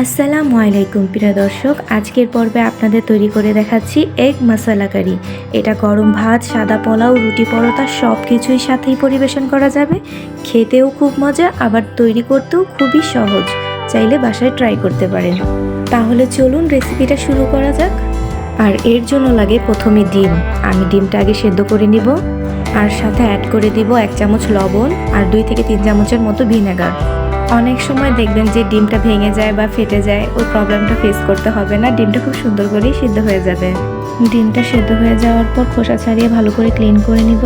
আসসালামু আলাইকুম, প্রিয় দর্শক। আজকের পর্বে আপনাদের তৈরি করে দেখাচ্ছি এগ মশলা কারি। এটা গরম ভাত, সাদা পোলাও, রুটি পরোটা সব কিছুই সাথেই পরিবেশন করা যাবে। খেতেও খুব মজা, আবার তৈরি করতেও খুবই সহজ। চাইলে বাসায় ট্রাই করতে পারেন। তাহলে চলুন রেসিপিটা শুরু করা যাক। আর এর জন্য লাগে প্রথমে ডিম। আমি ডিমটা আগে সেদ্ধ করে নিব। আর সাথে অ্যাড করে দিব এক চামচ লবণ আর দুই থেকে তিন চামচের মতো ভিনেগার অনেক সময় দেখবেন যে ডিমটা ভেঙে যায় বা ফেটে যায়, ওই প্রবলেমটা ফেস করতে হবে না। ডিমটা খুব সুন্দর করেই সিদ্ধ হয়ে যাবে। ডিমটা সেদ্ধ হয়ে যাওয়ার পর খোসা ছাড়িয়ে ভালো করে ক্লিন করে নিব।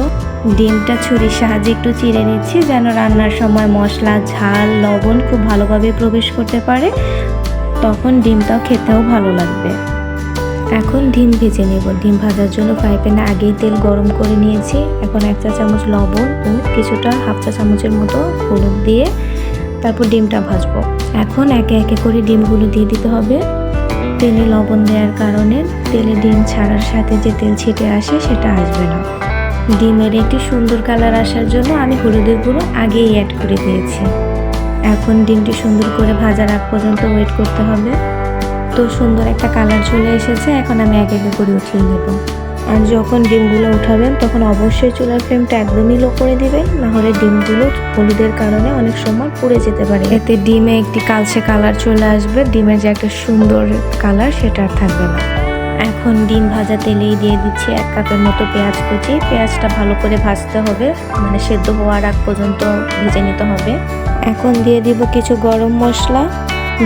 ডিমটা ছুরির সাহায্যে একটু চিড়ে নিচ্ছি যেন রান্নার সময় মশলা, ঝাল, লবণ খুব ভালোভাবে প্রবেশ করতে পারে। তখন ডিমটাও খেতেও ভালো লাগবে। এখন ডিম ভেজে নেব। ডিম ভাজার জন্য ফ্রাই প্যানে আগেই তেল গরম করে নিয়েছি। এখন এক চা চামচ লবণ ও কিছুটা হাফ চা চামচের মতো হলুদ দিয়ে তারপর ডিমটা ভাজবো। এখন একে একে করে ডিমগুলো দিয়ে দিতে হবে। তেলে লবণ দেওয়ার কারণে তেলে ডিম ছাড়ার সাথে যে তেল ছিটে আসে সেটা আসবে না। ডিমের একটি সুন্দর কালার আসার জন্য আমি হলুদের গুঁড়ো আগেই অ্যাড করে দিয়েছি। এখন ডিমটি সুন্দর করে ভাজার আগ পর্যন্ত ওয়েট করতে হবে। তো সুন্দর একটা কালার চলে এসেছে, এখন আমি এক একে করে উঠিয়ে নেব। আর যখন ডিমগুলো উঠাবেন, তখন অবশ্যই চুলার ফ্লেমটা একদমই লো করে দিবেন। নাহলে ডিমগুলো হলুদের কারণে অনেক সময় পুড়ে যেতে পারে। এতে ডিমে একটি কালচে কালার চলে আসবে। ডিমের যে একটা সুন্দর কালার সেটা আর থাকবে না। এখন ডিম ভাজা তেলেই দিয়ে দিচ্ছি এক কাপের মতো পেঁয়াজ কুচি। পেঁয়াজটা ভালো করে ভাজতে হবে। মানে সেদ্ধ হওয়ার আগ পর্যন্ত ভেজে নিতে হবে। এখন দিয়ে দিব কিছু গরম মশলা।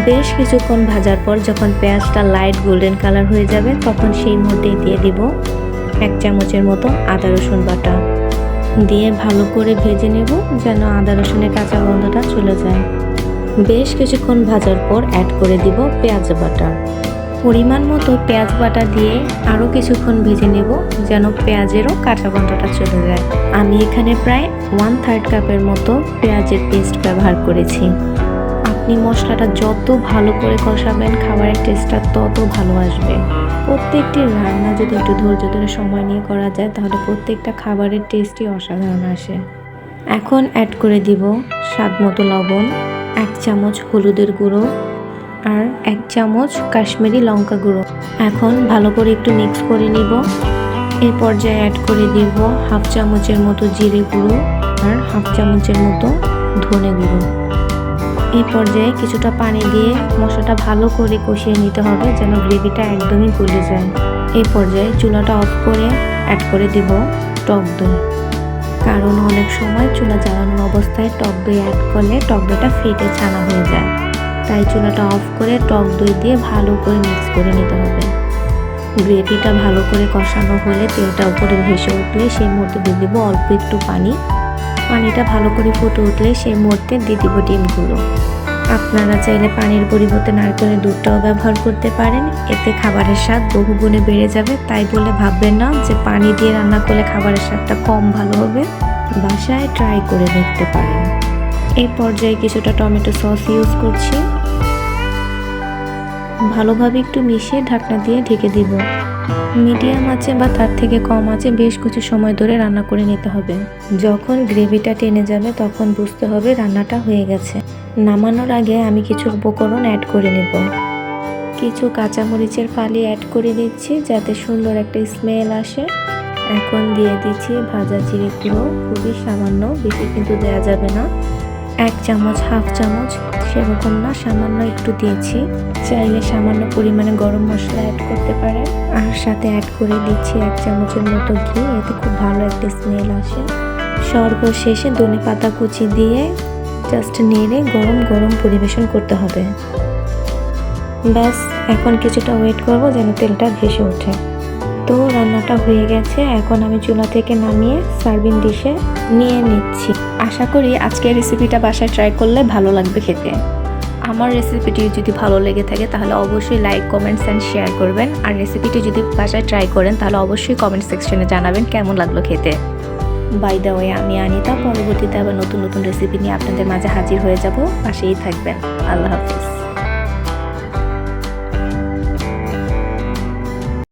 বেশ কিছুক্ষণ ভাজার পর যখন পেঁয়াজটা লাইট গোল্ডেন কালার হয়ে যাবে, তখন সেই মধ্যেই দিয়ে দিব এক চামচের মতো আদা রসুন বাটা। দিয়ে ভালো করে ভেজে নেব যেন আদা রসুনের কাঁচা গন্ধটা চলে যায়। বেশ কিছুক্ষণ ভাজার পর অ্যাড করে দিব পেঁয়াজ বাটা। পরিমাণ মতো পেঁয়াজ বাটা দিয়ে আরও কিছুক্ষণ ভেজে নেব যেন পেঁয়াজেরও কাঁচা গন্ধটা চলে যায়। আমি এখানে প্রায় ওয়ান থার্ড কাপের মতো পেঁয়াজের পেস্ট ব্যবহার করেছি। আপনি মশলাটা যত ভালো করে কষাবেন, খাবারের টেস্টটা তত ভালো আসবে। প্রত্যেকটি রান্না যদি একটু ধৈর্য ধরে সময় নিয়ে করা যায়, তাহলে প্রত্যেকটা খাবারের টেস্টই অসাধারণ আসে। এখন অ্যাড করে দিব স্বাদ মতো লবণ, এক চামচ হলুদের গুঁড়ো আর এক চামচ কাশ্মীরি লঙ্কা গুঁড়ো। এখন ভালো করে একটু মিক্স করে নিব। এই পর্যায়ে অ্যাড করে দিব হাফ চামচের মতো জিরে গুঁড়ো আর হাফ চামচের মতো ধনে গুঁড়ো। এই পর্যায়ে কিছুটা পানি দিয়ে মশলাটা ভালো করে কষিয়ে নিতে হবে যেন গ্রেভিটা একদমই গলে যায়। এই পর্যায়ে চুলাটা অফ করে অ্যাড করে দিব টক দই। কারণ অনেক সময় চুলা জ্বালানো অবস্থায় টক দই অ্যাড করলে টক দইটা ফেটে ছানা হয়ে যায়। তাই চুলাটা অফ করে টক দই দিয়ে ভালো করে মিক্স করে নিতে হবে। গ্রেভিটা ভালো করে কষানো হলে তেলটা উপরে ভেসে উঠলে সেই মুহূর্তে দিয়ে দেবো অল্প একটু পানি। পানিটা ভালো করে ফুটে উঠলে সেই মুহূর্তে দিয়ে দিব ডিমগুলো। আপনারা চাইলে পানির পরিবর্তে নারকেলের দুধটাও ব্যবহার করতে পারেন। এতে খাবারের স্বাদ বহু গুণে বেড়ে যাবে। তাই বলে ভাববেন না যে পানি দিয়ে রান্না করলে খাবারের স্বাদটা কম ভালো হবে। বাসায় ট্রাই করে দেখতে পারেন। এই পর্যায়ে কিছুটা টমেটো সস ইউজ করছি। ভালোভাবে একটু মিশিয়ে ঢাকনা দিয়ে ঢেকে দিব। মিডিয়াম আছে বা তার থেকে কম আছে, বেশ কিছু সময় ধরে রান্না করে নিতে হবে। যখন গ্রেভিটা টেনে যাবে, তখন বুঝতে হবে রান্নাটা হয়ে গেছে। নামানোর আগে আমি কিছু উপকরণ অ্যাড করে নেব। কিছু কাঁচামরিচের ফালি অ্যাড করে দিচ্ছি, যাতে সুন্দর একটা স্মেল আসে। এখন দিয়ে দিচ্ছি ভাজা জিরে গুঁড়ো। খুবই সামান্য, বেশি কিন্তু দেওয়া যাবে না। এক চামচ, হাফ চামচ, সেরকম না, সামান্য একটু দিয়েছি। চাইলে সামান্য পরিমাণে গরম মশলা অ্যাড করতে পারেন। আর সাথে অ্যাড করে দিচ্ছি এক চামচের মতো ঘি, এতে খুব ভালো একটা স্মেল আসে। সর্বশেষে ধনে পাতা কুচি দিয়ে জাস্ট নেড়ে গরম গরম পরিবেশন করতে হবে। ব্যাস, এখন কিছুটা ওয়েট করব যেন তেলটা ভেসে ওঠে। তো রান্নাটা হয়ে গেছে। এখন আমি চুলা থেকে নামিয়ে সার্ভিং ডিশে নিয়ে নিচ্ছি। আশা করি আজকের রেসিপিটা বাসায় ট্রাই করলে ভালো লাগবে খেতে। আমার রেসিপিটি যদি ভালো লেগে থাকে তাহলে অবশ্যই লাইক, কমেন্টস অ্যান্ড শেয়ার করবেন। আর রেসিপিটি যদি বাসায় ট্রাই করেন তাহলে অবশ্যই কমেন্ট সেকশনে জানাবেন কেমন লাগল খেতে। বাই দ্য ওয়ে, আমি আনিতা। পরবর্তীতে আবার নতুন নতুন রেসিপি নিয়ে আপনাদের মাঝে হাজির হয়ে যাব। পাশেই থাকবেন। আল্লাহ হাফিজ।